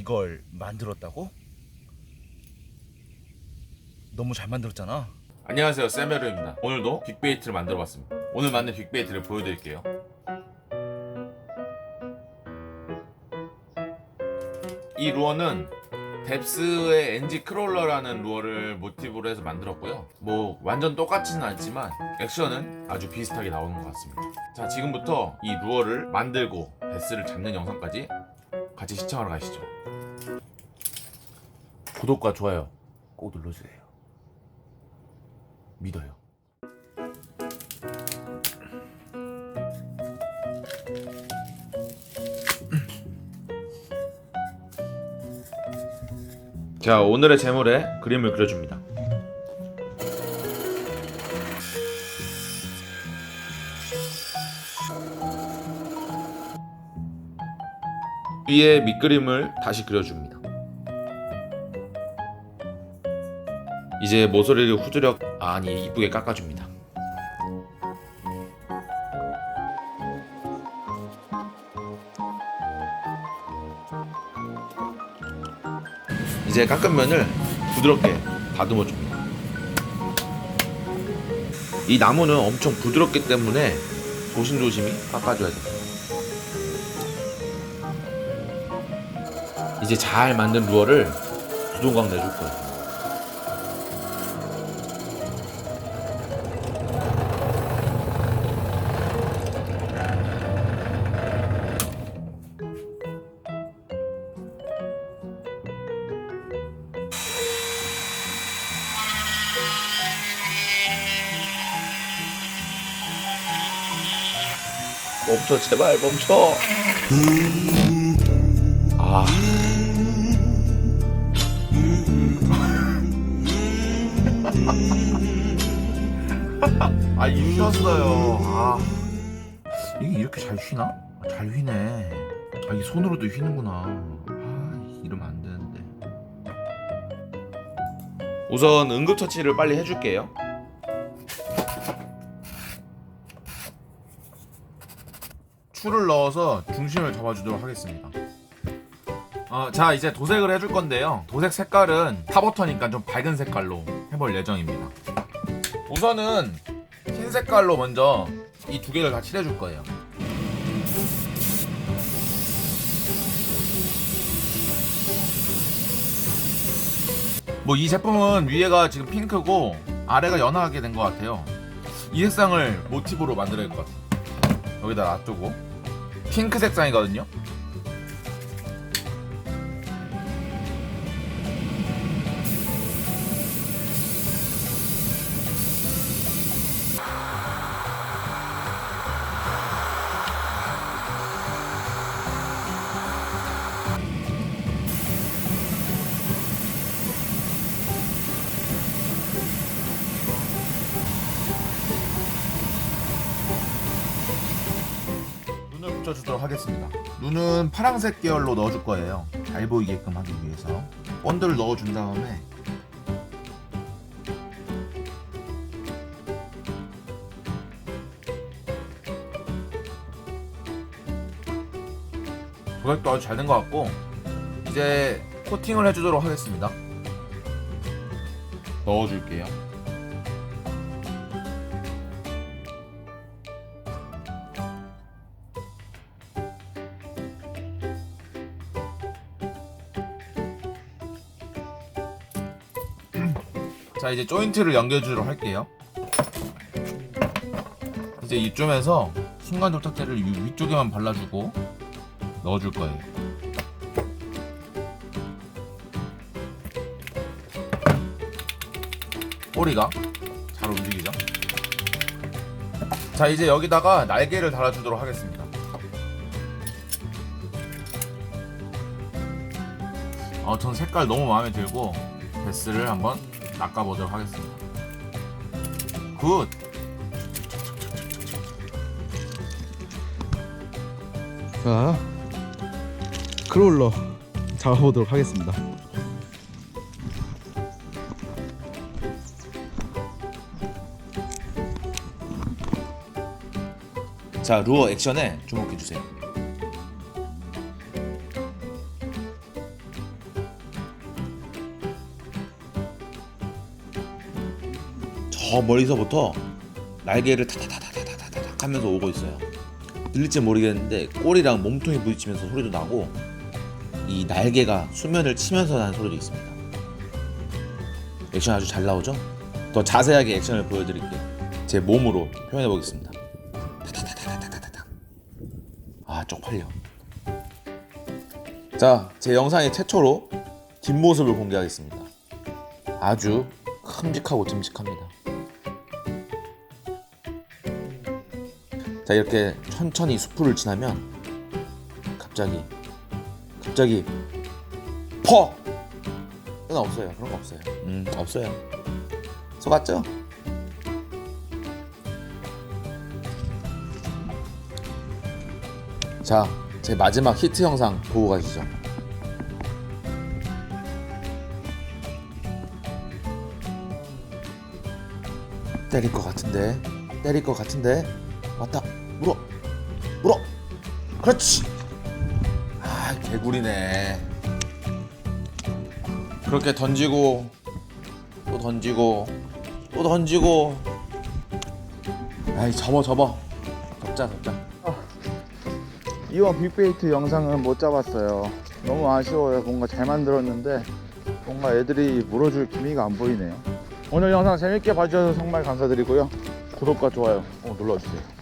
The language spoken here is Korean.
이걸 만들었다고? 너무 잘 만들었잖아. 안녕하세요 쌤베르입니다. 오늘도 빅베이트를 만들어 봤습니다. 오늘 만든 빅베이트를 보여드릴게요. 이 루어는 뎁스의 엔지 크롤러라는 루어를 모티브로 해서 만들었고요. 뭐 완전 똑같지는 않지만 액션은 아주 비슷하게 나오는 것 같습니다. 자 지금부터 이 루어를 만들고 베스를 잡는 영상까지 같이 시청하러 가시죠 구독과 좋아요 꼭 눌러주세요 믿어요. 자, 오늘의 제물에 그림을 그려줍니다. 위에 밑그림을 다시 그려줍니다. 이제 모서리를 후드려 아니 이쁘게 깎아줍니다. 이제 깎은 면을 부드럽게 다듬어 줍니다. 이 나무는 엄청 부드럽기 때문에 조심조심히 깎아줘야 돼요. 이제 잘 만든 루어를 두 동강 내줄 거예요. 멈춰 제발 멈춰 아 아, 이 휘었어요. 아. 이게 이렇게 잘 휘나? 아, 잘 휘네. 아, 이게 손으로도 휘는구나. 아, 이러면 안 되는데. 우선 응급처치를 빨리 해줄게요 추를 넣어서 중심을 잡아주도록 하겠습니다. 어, 자 이제 도색을 해줄 건데요. 도색 색깔은 탑워터니까 좀 밝은 색깔로 해볼 예정입니다. 우선은 흰 색깔로 먼저 이 두 개를 다 칠해줄 거예요. 뭐 이 제품은 위에가 지금 핑크고 아래가 연하게 된 것 같아요. 이 색상을 모티브로 만들어야 될것 같아요. 여기다 놔두고 핑크 색상이거든요. 붙여주도록 하겠습니다. 눈은 파란색 계열로 넣어줄 거예요. 잘 보이게끔 하기 위해서 본드를 넣어준 다음에 도색도 아주 잘 된 것 같고 이제 코팅을 해주도록 하겠습니다. 넣어줄게요. 자 이제 조인트를 연결주도록 할게요. 이제 이쯤에서 순간 접착제를 위- 위쪽에만 발라주고 넣어줄 거예요. 꼬리가 잘 움직이죠? 자 이제 여기다가 날개를 달아주도록 하겠습니다. 어, 전 색깔 너무 마음에 들고 베스를 한번 낚아보도록 하겠습니다. 굿! 자, 크롤러 잡아보도록 하겠습니다. 자 루어 액션에 주목해주세요 저 멀리서부터 날개를 타타타타타타타 하면서 오고 있어요. 들릴지 모르겠는데 꼬리랑 몸통이 부딪히면서 소리도 나고 이 날개가 수면을 치면서 나는 소리도 있습니다. 액션 아주 잘 나오죠? 더 자세하게 액션을 보여드릴게요. 제 몸으로 표현해 보겠습니다. 타타타타타타타타. 아 쪽팔려. 자, 제 영상의 최초로 뒷모습을 공개하겠습니다. 아주 큼직하고 듬직합니다. 자, 이렇게 천천히 수풀을 지나면 갑자기 갑자기 퍽! 그건 없어요. 그런 거 없어요. 음, 없어요. 속았죠? 자, 제 마지막 히트 영상 보고 가시죠. 때릴 것 같은데, 때릴 것 같은데, 왔다, 물어, 그렇지. 아, 개구리네. 그렇게 던지고, 또 던지고, 또 던지고. 아이, 접어, 접어. 접자, 접자. 이번 빅베이트 영상은 못 잡았어요. 너무 아쉬워요. 뭔가 잘 만들었는데 뭔가 애들이 물어줄 기미가 안 보이네요. 오늘 영상 재밌게 봐주셔서 정말 감사드리고요. 구독과 좋아요 꼭 눌러주세요.